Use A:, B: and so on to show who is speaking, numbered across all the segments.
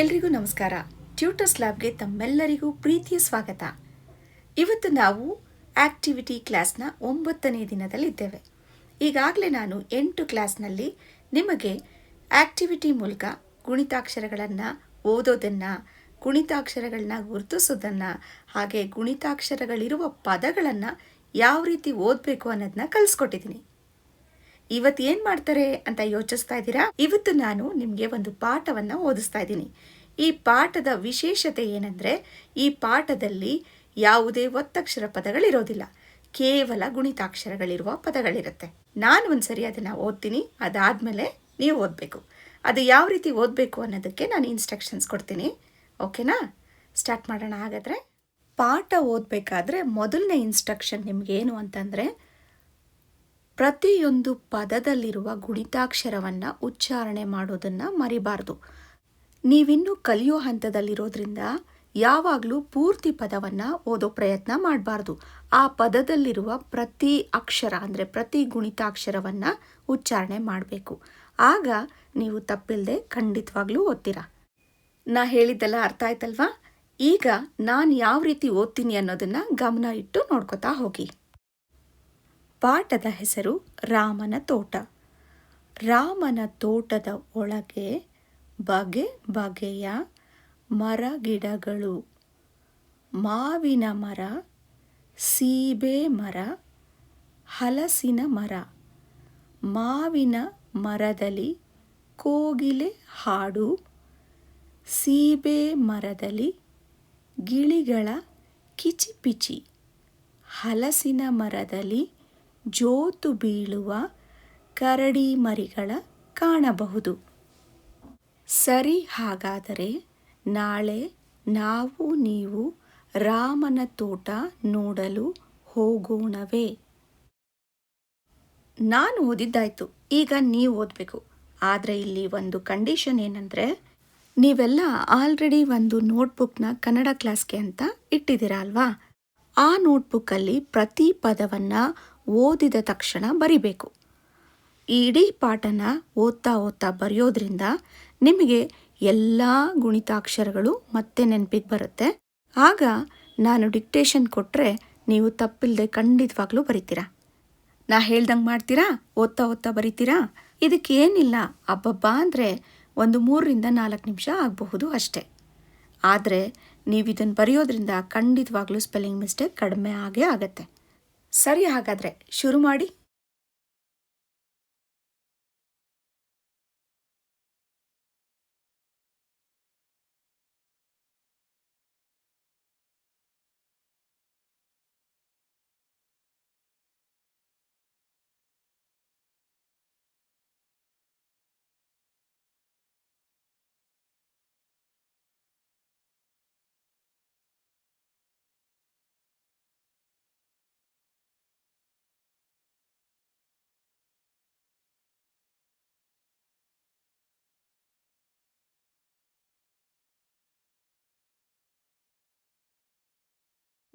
A: ಎಲ್ರಿಗೂ ನಮಸ್ಕಾರ. ಟ್ಯೂಟರ್ಸ್ ಲ್ಯಾಬ್ಗೆ ತಮ್ಮೆಲ್ಲರಿಗೂ ಪ್ರೀತಿಯ ಸ್ವಾಗತ. ಇವತ್ತು ನಾವು ಆಕ್ಟಿವಿಟಿ ಕ್ಲಾಸ್ನ ಒಂಬತ್ತನೇ ದಿನದಲ್ಲಿದ್ದೇವೆ. ಈಗಾಗಲೇ ನಾನು ಎಂಟು ಕ್ಲಾಸ್ನಲ್ಲಿ ನಿಮಗೆ ಆಕ್ಟಿವಿಟಿ ಮೂಲಕ ಗುಣಿತಾಕ್ಷರಗಳನ್ನು ಓದೋದನ್ನು ಗುಣಿತಾಕ್ಷರಗಳನ್ನ ಗುರುತಿಸೋದನ್ನು, ಹಾಗೆ ಗುಣಿತಾಕ್ಷರಗಳಿರುವ ಪದಗಳನ್ನು ಯಾವ ರೀತಿ ಓದಬೇಕು ಅನ್ನೋದನ್ನ ಕಲಿಸ್ಕೊಟ್ಟಿದ್ದೀನಿ. ಇವತ್ತು ಏನ್ ಮಾಡ್ತಾರೆ ಅಂತ ಯೋಚಿಸ್ತಾ ಇದ್ದೀರಾ? ಇವತ್ತು ನಾನು ನಿಮಗೆ ಒಂದು ಪಾಠವನ್ನ ಓದಿಸ್ತಾ ಇದ್ದೀನಿ. ಈ ಪಾಠದ ವಿಶೇಷತೆ ಏನಂದ್ರೆ, ಈ ಪಾಠದಲ್ಲಿ ಯಾವುದೇ ಒತ್ತಕ್ಷರ ಪದಗಳಿರೋದಿಲ್ಲ. ಕೇವಲ ಗುಣಿತಾಕ್ಷರಗಳಿರುವ ಪದಗಳಿರುತ್ತೆ. ನಾನು ಒಂದ್ಸರಿ ಅದನ್ನ ಓದ್ತೀನಿ, ಅದಾದ್ಮೇಲೆ ನೀವು ಓದಬೇಕು. ಅದು ಯಾವ ರೀತಿ ಓದಬೇಕು ಅನ್ನೋದಕ್ಕೆ ನಾನು ಇನ್ಸ್ಟ್ರಕ್ಷನ್ಸ್ ಕೊಡ್ತೀನಿ. ಓಕೆನಾ ಸ್ಟಾರ್ಟ್ ಮಾಡೋಣ ಹಾಗಾದ್ರೆ. ಪಾಠ ಓದಬೇಕಾದ್ರೆ ಮೊದಲನೇ ಇನ್ಸ್ಟ್ರಕ್ಷನ್ ನಿಮ್ಗೇನು ಅಂತಂದ್ರೆ ಪ್ರತಿಯೊಂದು ಪದದಲ್ಲಿರುವ ಗುಣಿತಾಕ್ಷರವನ್ನು ಉಚ್ಚಾರಣೆ ಮಾಡೋದನ್ನು ಮರಿಬಾರ್ದು. ನೀವಿನ್ನೂ ಕಲಿಯೋ ಹಂತದಲ್ಲಿರೋದ್ರಿಂದ ಯಾವಾಗಲೂ ಪೂರ್ತಿ ಪದವನ್ನು ಓದೋ ಪ್ರಯತ್ನ ಮಾಡಬಾರ್ದು. ಆ ಪದದಲ್ಲಿರುವ ಪ್ರತಿ ಅಕ್ಷರ ಅಂದರೆ ಪ್ರತಿ ಗುಣಿತಾಕ್ಷರವನ್ನು ಉಚ್ಚಾರಣೆ ಮಾಡಬೇಕು. ಆಗ ನೀವು ತಪ್ಪಿಲ್ಲದೆ ಖಂಡಿತವಾಗ್ಲೂ ಓದ್ತೀರಾ? ನಾ ಹೇಳಿದ್ದೆಲ್ಲ ಅರ್ಥ ಆಯ್ತಲ್ವಾ? ಈಗ ನಾನು ಯಾವ ರೀತಿ ಓದ್ತೀನಿ ಅನ್ನೋದನ್ನ ಗಮನ ಇಟ್ಟು ನೋಡ್ಕೋತಾ ಹೋಗಿ. ಪಾಠದ ಹೆಸರು ರಾಮನ ತೋಟ. ರಾಮನ ತೋಟದ ಒಳಗೆ ಬಗೆ ಬಗೆಯ ಮರ ಗಿಡಗಳು ಮಾವಿನ ಮರ, ಸೀಬೆ ಮರ, ಹಲಸಿನ ಮರ. ಮಾವಿನ ಮರದಲ್ಲಿ ಕೋಗಿಲೆ ಹಾಡು. ಸೀಬೆ ಮರದಲ್ಲಿ ಗಿಳಿಗಳ ಕಿಚಿಪಿಚಿ. ಹಲಸಿನ ಮರದಲ್ಲಿ ಜೋತು ಬೀಳುವ ಕರಡಿ ಮರಿಗಳ ಕಾಣಬಹುದು. ಸರಿ ಹಾಗಾದರೆ ನಾಳೆ ನಾವು ನೀವು ರಾಮನ ತೋಟ ನೋಡಲು ಹೋಗೋಣವೇ? ನಾನು ಓದಿದ್ದಾಯ್ತು, ಈಗ ನೀವು ಓದಬೇಕು. ಆದರೆ ಇಲ್ಲಿ ಒಂದು ಕಂಡೀಷನ್ ಏನಂದರೆ, ನೀವೆಲ್ಲ ಆಲ್ರೆಡಿ ಒಂದು ನೋಟ್ಬುಕ್ನ ಕನ್ನಡ ಕ್ಲಾಸ್ಗೆ ಅಂತ ಇಟ್ಟಿದ್ದೀರಾ ಅಲ್ವಾ? ಆ ನೋಟ್ಬುಕ್ಕಲ್ಲಿ ಪ್ರತಿ ಪದವನ್ನು ಓದಿದ ತಕ್ಷಣ ಬರಿಬೇಕು. ಈ ಇಡೀ ಪಾಠನ ಓದ್ತಾ ಓದ್ತಾ ಬರೆಯೋದ್ರಿಂದ ನಿಮಗೆ ಎಲ್ಲ ಗುಣಿತಾಕ್ಷರಗಳು ಮತ್ತೆ ನೆನಪಿಗೆ ಬರುತ್ತೆ. ಆಗ ನಾನು ಡಿಕ್ಟೇಷನ್ ಕೊಟ್ಟರೆ ನೀವು ತಪ್ಪಿಲ್ಲದೆ ಖಂಡಿತವಾಗ್ಲೂ ಬರಿತೀರಾ? ನಾ ಹೇಳ್ದಂಗೆ ಮಾಡ್ತೀರಾ? ಓದ್ತಾ ಓದ್ತಾ ಬರಿತೀರಾ? ಇದಕ್ಕೇನಿಲ್ಲ ಅಬ್ಬಬ್ಬ ಅಂದರೆ ಒಂದು ಮೂರರಿಂದ ನಾಲ್ಕು ನಿಮಿಷ ಆಗಬಹುದು ಅಷ್ಟೇ. ಆದರೆ ನೀವು ಇದನ್ನು ಬರೆಯೋದ್ರಿಂದ ಖಂಡಿತವಾಗ್ಲೂ ಸ್ಪೆಲ್ಲಿಂಗ್ ಮಿಸ್ಟೇಕ್ ಕಡಿಮೆ ಆಗೇ ಆಗತ್ತೆ. ಸರಿ ಹಾಗಾದರೆ ಶುರು ಮಾಡಿ.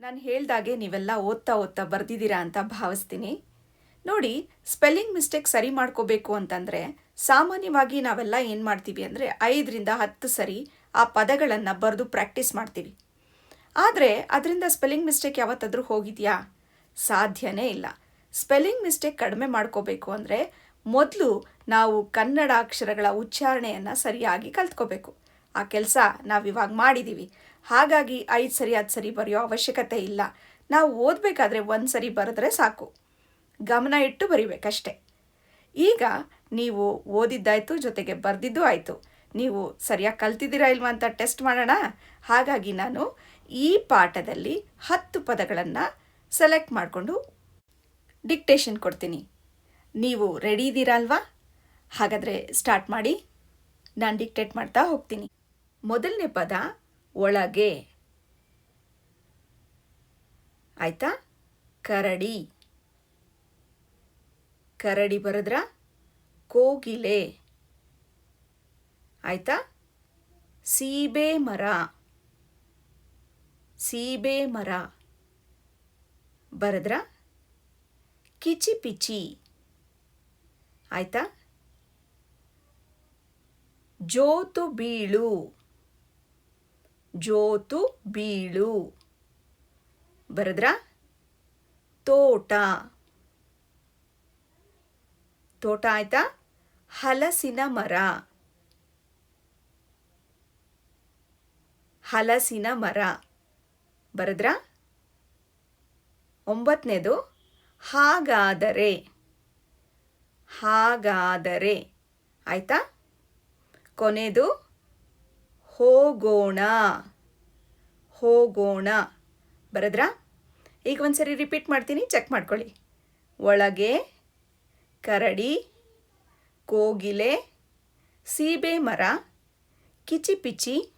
A: ನಾನು ಹೇಳ್ದಾಗೆ ನೀವೆಲ್ಲ ಓದ್ತಾ ಓದ್ತಾ ಬರ್ದಿದ್ದೀರಾ ಅಂತ ಭಾವಿಸ್ತೀನಿ. ನೋಡಿ ಸ್ಪೆಲ್ಲಿಂಗ್ ಮಿಸ್ಟೇಕ್ ಸರಿ ಮಾಡ್ಕೋಬೇಕು ಅಂತಂದರೆ ಸಾಮಾನ್ಯವಾಗಿ ನಾವೆಲ್ಲ ಏನು ಮಾಡ್ತೀವಿ ಅಂದರೆ ಐದರಿಂದ ಹತ್ತು ಸರಿ ಆ ಪದಗಳನ್ನು ಬರೆದು ಪ್ರಾಕ್ಟೀಸ್ ಮಾಡ್ತೀವಿ. ಆದರೆ ಅದರಿಂದ ಸ್ಪೆಲ್ಲಿಂಗ್ ಮಿಸ್ಟೇಕ್ ಯಾವತ್ತಾದರೂ ಹೋಗಿದೆಯಾ? ಸಾಧ್ಯನೇ ಇಲ್ಲ. ಸ್ಪೆಲ್ಲಿಂಗ್ ಮಿಸ್ಟೇಕ್ ಕಡಿಮೆ ಮಾಡ್ಕೋಬೇಕು ಅಂದರೆ ಮೊದಲು ನಾವು ಕನ್ನಡ ಅಕ್ಷರಗಳ ಉಚ್ಚಾರಣೆಯನ್ನು ಸರಿಯಾಗಿ ಕಲ್ತ್ಕೋಬೇಕು. ಆ ಕೆಲಸ ನಾವು ಇವಾಗ ಮಾಡಿದ್ದೀವಿ ಹಾಗಾಗಿ ಐದು ಸರಿ, ಹತ್ತು ಸರಿ ಬರೆಯೋ ಅವಶ್ಯಕತೆ ಇಲ್ಲ. ನಾವು ಓದಬೇಕಾದ್ರೆ ಒಂದು ಸರಿ ಬರೆದ್ರೆ ಸಾಕು. ಗಮನ ಇಟ್ಟು ಬರಿಬೇಕಷ್ಟೆ. ಈಗ ನೀವು ಓದಿದ್ದಾಯ್ತು, ಜೊತೆಗೆ ಬರೆದಿದ್ದು ಆಯಿತು. ನೀವು ಸರಿಯಾಗಿ ಕಲ್ತಿದ್ದೀರಾ ಇಲ್ವಾ ಅಂತ ಟೆಸ್ಟ್ ಮಾಡೋಣ? ಹಾಗಾಗಿ ನಾನು ಈ ಪಾಠದಲ್ಲಿ ಹತ್ತು ಪದಗಳನ್ನು ಸೆಲೆಕ್ಟ್ ಮಾಡಿಕೊಂಡು ಡಿಕ್ಟೇಷನ್ ಕೊಡ್ತೀನಿ. ನೀವು ರೆಡಿ ಇದ್ದೀರಾ ಅಲ್ವಾ? ಹಾಗಾದರೆ ಸ್ಟಾರ್ಟ್ ಮಾಡಿ. ನಾನು ಡಿಕ್ಟೇಟ್ ಮಾಡ್ತಾ ಹೋಗ್ತೀನಿ. ಮೊದಲನೇ ಪದ ಒಳಗೆ. ಆಯ್ತಾ? ಕರಡಿ. ಕರಡಿ ಬರೆದ್ರ? ಕೋಗಿಲೆ. ಆಯ್ತಾ? ಸೀಬೆ ಮರ. ಸೀಬೆ ಮರ. ಬರೆದ್ರ? ಕಿಚಿಪಿಚಿ ಆಯ್ತಾ? ಜೋತು ಬೀಳು. ಜೋತು ಬೀಳು. ಬರದ್ರ? ತೋಟ. ತೋಟ ಆಯ್ತಾ? ಹಲಸಿನ ಮರ. ಹಲಸಿನ ಮರ. ಬರದ್ರ? ಒಂಬತ್ತನೇದು ಹಾಗಾದರೆ. ಹಾಗಾದರೆ. ಆಯ್ತಾ? ಕೊನೆದು ಹೋಗೋಣ. ಹೋಗೋಣ. ಬರದ್ರಾ? ಈಗ ಒಂದ್ಸರಿ ರಿಪೀಟ್ ಮಾಡ್ತೀನಿ ಚೆಕ್ ಮಾಡ್ಕೊಳ್ಳಿ. ಒಳಗೆ, ಕರಡಿ, ಕೋಗಿಲೆ, ಸೀಬೆ ಮರ, ಕಿಚಿಪಿಚಿ,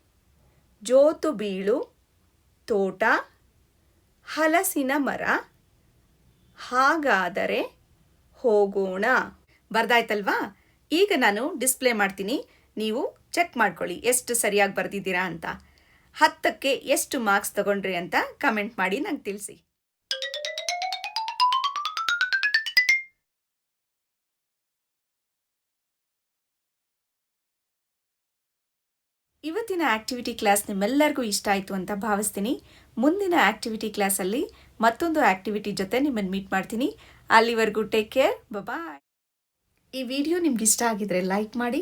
A: ಜೋತು ಬೀಳು, ತೋಟ, ಹಲಸಿನ ಮರ. ಹಾಗಾದರೆ ಹೋಗೋಣ. ಬರ್ದಾಯ್ತಲ್ವಾ? ಈಗ ನಾನು ಡಿಸ್ಪ್ಲೇ ಮಾಡ್ತೀನಿ. ನೀವು ಚೆಕ್ ಮಾಡ್ಕೊಳ್ಳಿ, ಎಷ್ಟು ಸರಿಯಾಗಿ ಬರೆದಿದ್ದೀರಾ ಅಂತ. ಹತ್ತಕ್ಕೆ ಎಷ್ಟು ಮಾರ್ಕ್ಸ್ ತಗೊಂಡ್ರಿ ಅಂತ ಕಮೆಂಟ್ ಮಾಡಿ ನಂಗೆ ತಿಳಿಸಿ. ಇವತ್ತಿನ ಆಕ್ಟಿವಿಟಿ ಕ್ಲಾಸ್ ನಿಮ್ಮೆಲ್ಲರಿಗೂ ಇಷ್ಟ ಆಯಿತು ಅಂತ ಭಾವಿಸ್ತೀನಿ. ಮುಂದಿನ ಆಕ್ಟಿವಿಟಿ ಕ್ಲಾಸಲ್ಲಿ ಮತ್ತೊಂದು ಆಕ್ಟಿವಿಟಿ ಜೊತೆ ನಿಮ್ಮನ್ನು ಮೀಟ್ ಮಾಡ್ತೀನಿ. ಅಲ್ಲಿವರೆಗೂ ಟೇಕ್ ಕೇರ್ ಬಾಯ್ ಈ ವಿಡಿಯೋ ನಿಮ್ಗೆ ಇಷ್ಟ ಆಗಿದ್ರೆ ಲೈಕ್ ಮಾಡಿ